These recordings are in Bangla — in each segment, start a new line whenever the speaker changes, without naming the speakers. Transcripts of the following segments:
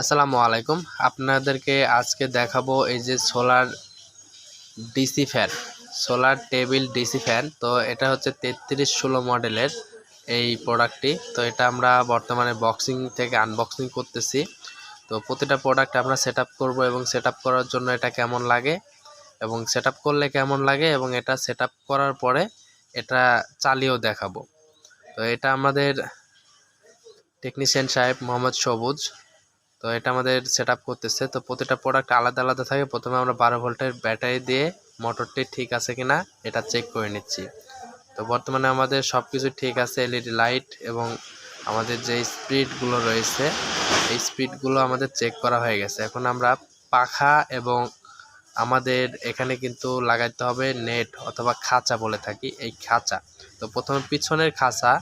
আসসালামু আলাইকুম। আপনাদেরকে আজকে দেখাবো এই যে solar DC fan, solar table DC fan. তো এটা হচ্ছে তেত্রিশ ষোলো মডেলের এই প্রোডাক্টটি। তো এটা আমরা বর্তমানে বক্সিং থেকে আনবক্সিং করতেছি। তো প্রতিটা প্রোডাক্ট আমরা সেট করব এবং সেট করার জন্য এটা কেমন লাগে এবং সেট করলে কেমন লাগে এবং এটা সেট করার পরে এটা চালিয়েও দেখাবো। তো এটা আমাদের টেকনিশিয়ান সাহেব মোহাম্মদ সবুজ। তো এটা আমাদের সেট করতেছে। তো প্রতিটা প্রোডাক্ট আলাদা আলাদা থাকে। প্রথমে আমরা বারো ভোল্টের ব্যাটারি দিয়ে মোটরটি ঠিক আছে কিনা এটা চেক করে নিচ্ছি। তো বর্তমানে আমাদের সব কিছু ঠিক আছে এলইডি লাইট এবং আমাদের যে স্পিডগুলো রয়েছে, এই স্পিডগুলো আমাদের চেক করা হয়ে গেছে। এখন আমরা পাখা এবং আমাদের এখানে কিন্তু লাগাইতে হবে নেট অথবা খাঁচা বলে থাকি, এই খাঁচা। তো প্রথমে পিছনের খাঁচা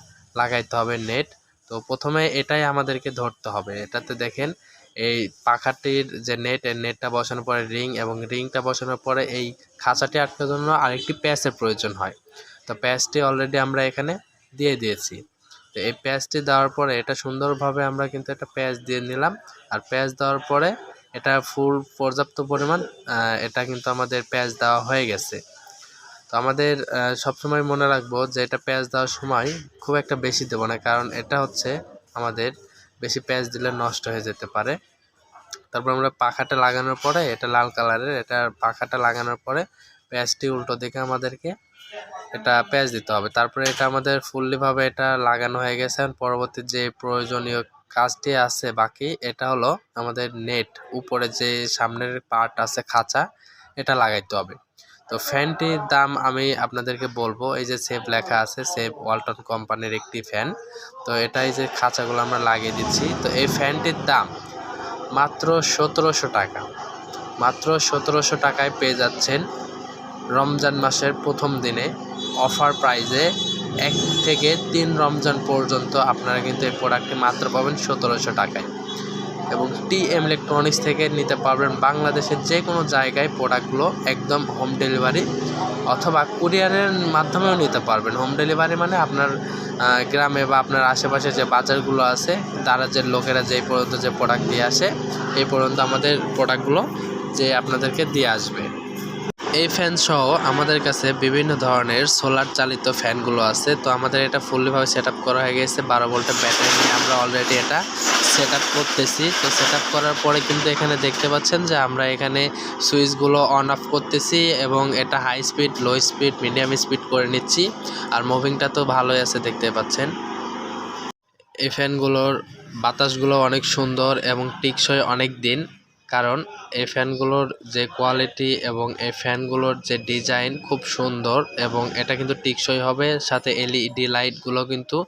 লাগাইতে হবে নেট তো প্রথমে এটাই আমাদেরকে ধরতে হবে। এটাতে দেখেন এই পাখাটির যে নেট নেটটা বসানোর পরে রিং এবং রিংটা বসানোর পরে এই খাঁচাটি আটকার জন্য আরেকটি প্যাচের প্রয়োজন হয়। তো প্যাচটি অলরেডি আমরা এখানে দিয়ে দিয়েছি। তো এই প্যাচটি দেওয়ার পরে এটা সুন্দরভাবে আমরা কিন্তু একটা প্যাচ দিয়ে নিলাম। আর প্যাচ দেওয়ার পরে এটা ফুল পর্যাপ্ত পরিমাণ এটা কিন্তু আমাদের প্যাচ দেওয়া হয়ে গেছে। তো আমাদের সবসময় মনে রাখব যে এটা প্যাচ দেওয়ার সময় খুব একটা বেশি দেবো না, কারণ এটা হচ্ছে আমাদের বেশি প্যাচ দিলে নষ্ট হয়ে যেতে পারে। তারপর আমরা পাখাটা লাগানোর পরে, এটা লাল কালারের, এটা পাখাটা লাগানোর পরে প্যাচটি উল্টো দিকে আমাদেরকে এটা প্যাচ দিতে হবে। তারপরে এটা আমাদের ফুললিভাবে এটা লাগানো হয়ে গেছে। পরবর্তী যে প্রয়োজনীয় কাজটি আছে বাকি, এটা হলো আমাদের নেট। উপরে যে সামনের পার্ট আছে খাঁচা, এটা লাগাইতে হবে। তো ফ্যানটির দাম আমি আপনাদেরকে বলব, এই যে সেভ লেখা আছে, সেভ ওয়ালটন কোম্পানির একটি ফ্যান। তো এটাই যে খাঁচাগুলো আমরা লাগিয়ে দিচ্ছি। তো এই ফ্যানটির দাম মাত্র সতেরোশো টাকা। মাত্র সতেরোশো টাকায় পেয়ে যাচ্ছেন রমজান মাসের প্রথম দিনে। অফার প্রাইজে এক থেকে তিন রমজান পর্যন্ত আপনারা কিন্তু এই প্রোডাক্টটি মাত্র পাবেন সতেরোশো টাকায়। এবং টি এম ইলেকট্রনিক্স থেকে নিতে পারবেন বাংলাদেশের যে কোনো জায়গায় প্রোডাক্টগুলো একদম হোম ডেলিভারি অথবা কুরিয়ারের মাধ্যমেও নিতে পারবেন। হোম ডেলিভারি মানে আপনার গ্রামে বা আপনার আশেপাশে যে বাজারগুলো আছে, তারা যে লোকেরা যেই পর্যন্ত যে প্রোডাক্ট দিয়ে আসে এই পর্যন্ত আমাদের প্রোডাক্টগুলো যে আপনাদেরকে দিয়ে আসবে। এই ফ্যান সহ আমাদের কাছে বিভিন্ন ধরনের সোলার চালিত ফ্যানগুলো আছে। তো আমাদের এটা ফুললিভাবে সেট আপ করা হয়ে গেছে, বারো ভোল্টের ব্যাটারি নিয়ে আমরা অলরেডি এটা সেট আপ করতেছি। তো সেট আপ করার পরে কিন্তু এখানে দেখতে পাচ্ছেন যে আমরা এখানে সুইচগুলো অন অফ করতেছি এবং এটা high speed low speed medium speed করে নিচ্ছি। আর মুভিংটা তো ভালোই আছে দেখতে পাচ্ছেন। এই ফ্যানগুলোর বাতাসগুলো অনেক সুন্দর এবং টিকসই অনেক দিন। কারণ এই ফ্যানগুলোর যে কোয়ালিটি এবং এই ফ্যানগুলোর যে ডিজাইন খুব সুন্দর এবং এটা কিন্তু টিকসই হবে। সাথে এলইডি লাইটগুলো কিন্তু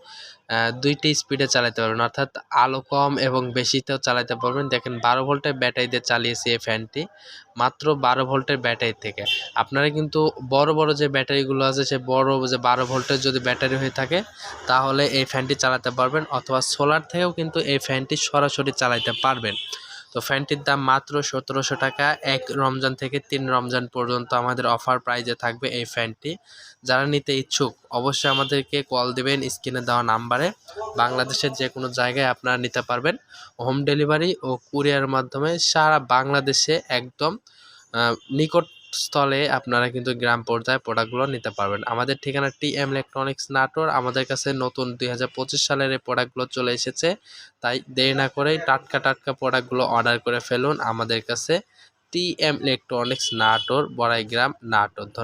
দুইটি স্পিডে চালাতে পারবেন। অর্থাৎ আলো কম এবং বেশিতেও চালাতে পারবেন। দেখেন, বারো ভোল্টের ব্যাটারি দিয়ে চালিয়েছি এই ফ্যানটি, মাত্র বারো ভোল্টের ব্যাটারি থেকে। আপনারা কিন্তু বড় বড় যে ব্যাটারিগুলো আছে, সে বড় যে বারো ভোল্টের যদি ব্যাটারি হয়ে থাকে, তাহলে এই ফ্যানটি চালাতে পারবেন। অথবা সোলার থেকেও কিন্তু এই ফ্যানটি সরাসরি চালাতে পারবেন। তো ফ্যানটির দাম মাত্র সতেরোশো টাকা। এক রমজান থেকে তিন রমজান পর্যন্ত আমাদের অফার প্রাইজে থাকবে এই ফ্যানটি। যারা নিতে ইচ্ছুক, অবশ্যই আমাদেরকে কল দেবেন স্ক্রিনে দেওয়া নাম্বারে বাংলাদেশের যে কোনো জায়গায় আপনারা নিতে পারবেন। হোম ডেলিভারি ও কুরিয়ার মাধ্যমে সারা বাংলাদেশে একদম নিকট স্থলে আপনারা কিন্তু গ্রাম পর্যায়ে প্রোডাক্টগুলো নিতে পারবেন। আমাদের ঠিকানা টি এম ইলেকট্রনিক্স নাটোর। আমাদের কাছে নতুন দুই হাজার পঁচিশ সালের এই প্রোডাক্টগুলো চলে এসেছে। তাই দেরি না করেই টাটকা টাটকা প্রোডাক্টগুলো অর্ডার করে ফেলুন। আমাদের কাছে T M electronics Natore, Baraigram, Natore. ধন্যবাদ।